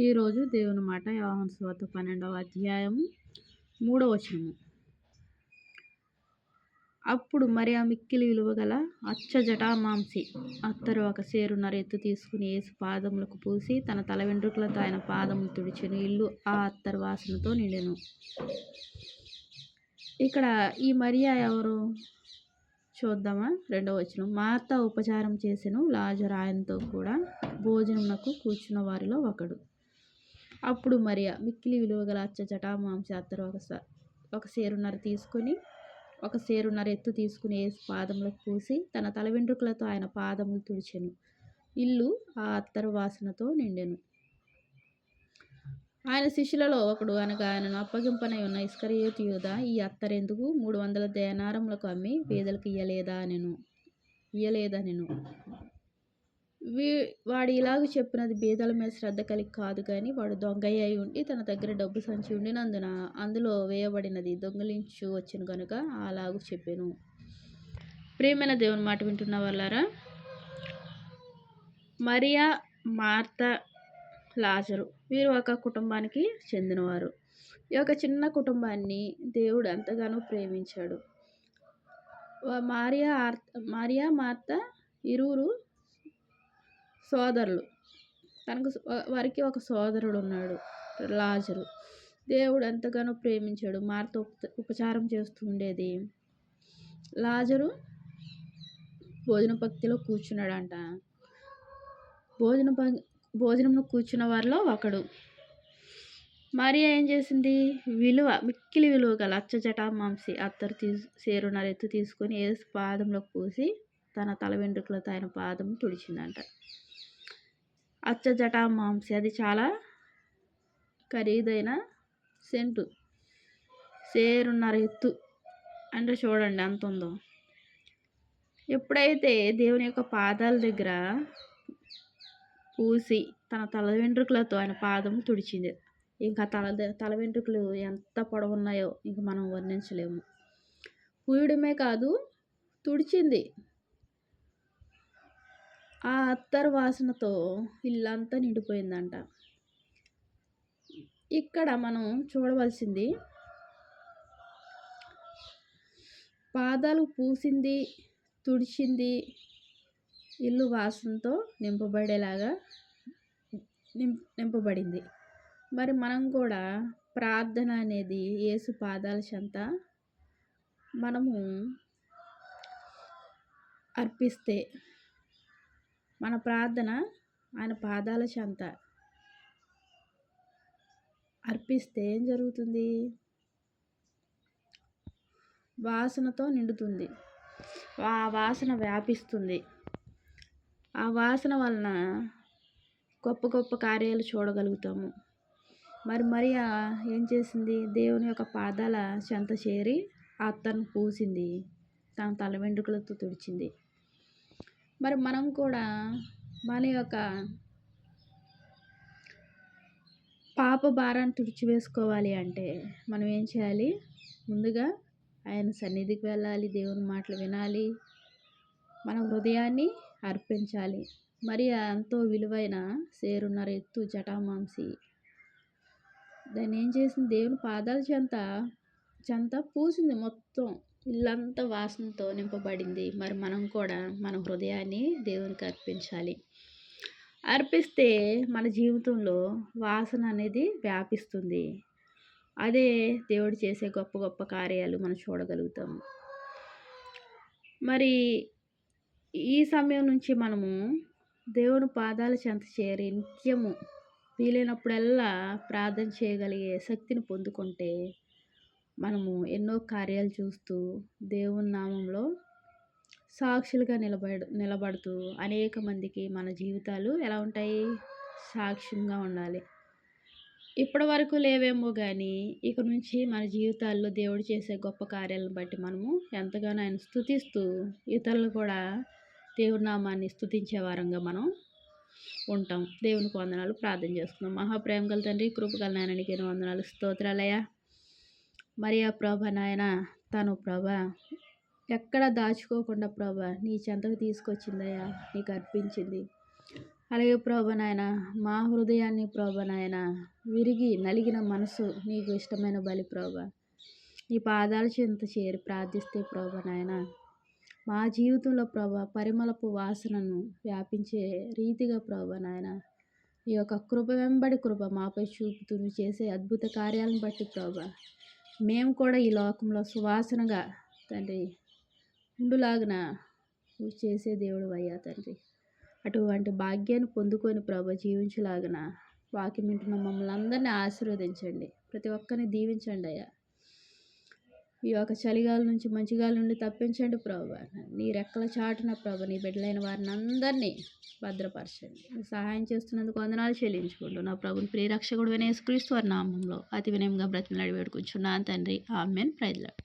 ఈరోజు దేవుని మాట యోహన్ సువార్త పన్నెండవ అధ్యాయము మూడవ వచనము. అప్పుడు మరి ఆ మిక్కిలి విలువ గల అచ్చ జటామాంసి అత్తరు ఒక సేరున్నర రెత్తు తీసుకుని ఏసు పాదములకు పూసి తన తల వెంట్రుకలతో ఆయన పాదములు తుడిచెను. ఇల్లు ఆ అత్తరు వాసనతో నిండెను. ఇక్కడ ఈ మరియా ఎవరు? చూద్దామా? రెండవ వచనం. మార్త ఉపచారం చేసెను లాజరు ఆయనతో కూడా భోజనమునకు కూర్చున్న వారిలో ఒకడు. అప్పుడు మరియా మిక్కిలి విలువ గల అచ్చ జటామాంస అత్తరు ఒక ఒక సేరున్నర తీసుకొని ఒక సేరున్నర ఎత్తు తీసుకుని వేసి పాదములకు పూసి తన తల వెంట్రుకలతో ఆయన పాదములు తుడిచెను. ఇల్లు ఆ అత్తరు వాసనతో నిండెను. ఆయన శిష్యులలో ఒకడు అనగా ఆయనను అప్పగింపనై ఉన్న ఇస్కరియోతి యూద ఈ అత్తరెందుకు మూడు వందల దేనారములకు అమ్మి పేదలకు ఇయ్యలేదా నేను ఇయ్యలేదా నేను వీ వాడు ఇలాగ చెప్పినది బీదల మీద శ్రద్ధ కలిగి కాదు కానీ వాడు దొంగయ్య అయి ఉండి తన దగ్గర డబ్బు సంచి ఉండినందున అందులో వేయబడినది దొంగలించు వచ్చిన కనుక అలాగూ చెప్పాను. ప్రేమైన దేవుని మాట వింటున్న వాళ్ళారా? మరియా మార్త లాజరు వీరు ఒక కుటుంబానికి చెందినవారు. ఈ యొక్క చిన్న కుటుంబాన్ని దేవుడు ఎంతగానో ప్రేమించాడు. మారియా మారియా మార్త ఇరువురు సోదరులు. తనకు వారికి ఒక సోదరుడు ఉన్నాడు లాజరు. దేవుడు ఎంతగానో ప్రేమించాడు మార్త ఉపచారం చేస్తూ ఉండేది లాజరు భోజన భక్తిలో కూర్చున్నాడంట. భోజన భోజనంలో కూర్చున్న వారిలో ఒకడు. మరియా ఏం చేసింది? విలువ మిక్కిలి విలువ గల అచ్చ మాంసి అత్తరు తీసు సేరున్నర ఎత్తు తీసుకొని ఏసు పాదంలో పూసి తన తల వెంట్రుకలతో ఆయన పాదం తుడిచిందంట. అచ్చ మాంసి. అది చాలా ఖరీదైన సెంటు. సేరున్నర ఎత్తు అంటే చూడండి అంత ఉందో. ఎప్పుడైతే దేవుని యొక్క పాదాల దగ్గర పూసి తన తల వెంట్రుకలతో ఆయన పాదం తుడిచింది ఇంకా తల తల వెంట్రుకలు ఎంత పొడవున్నాయో ఇంక మనం వర్ణించలేము. పూయడమే కాదు తుడిచింది. ఆ అత్తరు వాసనతో ఇల్లంతా నిండిపోయిందంట. ఇక్కడ మనం చూడవలసింది పాదాలు పూసింది తుడిచింది ఇల్లు వాసనతో నింపబడేలాగా నింపబడింది. మరి మనం కూడా ప్రార్థన అనేది యేసు పాదాల చెంత మనము అర్పిస్తే మన ప్రార్థన ఆయన పాదాల చెంత అర్పిస్తే ఏం జరుగుతుంది? వాసనతో నిండుతుంది. ఆ వాసన వ్యాపిస్తుంది. ఆ వాసన వలన గొప్ప గొప్ప కార్యాలు చూడగలుగుతాము. మరి మరియా ఏం చేసింది? దేవుని యొక్క పాదాల చెంత చేరి ఆ అత్తను పూసింది. తన తల వెంట్రుకలతో తుడిచింది. మరి మనం కూడా మన యొక్క పాప భారాన్ని తుడిచివేసుకోవాలి అంటే మనం ఏం చేయాలి? ముందుగా ఆయన సన్నిధికి వెళ్ళాలి దేవుని మాటలు వినాలి మన హృదయాన్ని అర్పించాలి. మరి ఎంతో విలువైన సేరున్నర ఎత్తు జటామాంసి. దాన్ని ఏం చేసింది? దేవుని పాదాల చెంత చెంత పూసింది మొత్తం. ఇల్లంతా వాసనతో నింపబడింది. మరి మనం కూడా మన హృదయాన్ని దేవునికి అర్పించాలి. అర్పిస్తే మన జీవితంలో వాసన అనేది వ్యాపిస్తుంది. అదే దేవుడు చేసే గొప్ప గొప్ప కార్యాలు మనం చూడగలుగుతాము మరి ఈ సమయం నుంచి మనము దేవుని పాదాల చెంత చేరి నిత్యము వీలైనప్పుడల్లా ప్రార్థన చేయగలిగే శక్తిని పొందుకుంటే మనము ఎన్నో కార్యాలు చూస్తూ దేవుని నామంలో సాక్షులుగా నిలబడు నిలబడుతూ అనేక మందికి మన జీవితాలు ఎలా ఉంటాయి? సాక్ష్యంగా ఉండాలి. ఇప్పటి వరకు లేవేమో కానీ ఇక నుంచి మన జీవితాల్లో దేవుడు చేసే గొప్ప కార్యాలను బట్టి మనము ఎంతగానో ఆయన స్థుతిస్తూ ఇతరులు కూడా దేవుడి నామాన్ని స్థుతించే వారంగా మనం ఉంటాం. దేవునికి వందనాలు ప్రార్థన చేసుకుందాం మహాప్రేమ గల తండ్రి కృపగల నాయననికి వందనాలు. స్తోత్రాలయ మరి ఆ ప్రభ నాయన తను ప్రభ ఎక్కడ దాచుకోకుండా ప్రభ నీ చెంతకు తీసుకొచ్చిందయ్యా నీకు అర్పించింది. అలాగే ప్రభ నాయన మా హృదయాన్ని ప్రభ నాయన విరిగి నలిగిన మనసు నీకు ఇష్టమైన బలి ప్రభ. నీ పాదాల చెంత చేరి ప్రార్థిస్తే ప్రభ నాయన మా జీవితంలో ప్రభ పరిమళపు వాసనను వ్యాపించే రీతిగా ప్రభ నాయన ఈ యొక్క కృప వెంబడి కృప మాపై చూపుతూ చేసే అద్భుత కార్యాలను బట్టి ప్రభా మేము కూడా ఈ లోకంలో సువాసనగా తండ్రి ఉండులాగిన నువ్వు చేసే దేవుడు అయ్యా తండ్రి. అటువంటి భాగ్యాన్ని పొందుకొని ప్రభు జీవించలాగిన వాక్యం వింటున్న మమ్మల్ని అందరినీ ఆశీర్వదించండి. ప్రతి ఒక్కరిని దీవించండి అయ్యా. ఈ యొక్క చలిగాలి నుంచి మంచిగాలి నుండి తప్పించండి ప్రభు. నీ రెక్కల చాటున ప్రభు నీ బిడ్డలైన వారిని అందరినీ భద్రపరచండి. సహాయం చేస్తున్నందుకు వందనాలు చెల్లించుకుంటూ నా ప్రభుని ప్రియరక్షకుడు వినేసుక్రీస్తు వారి నామంలో అతి వినయంగా బ్రతిమలాడి వేడుకుంటున్నాను తండ్రి. ఆమెన్. ప్రైజ్లాడు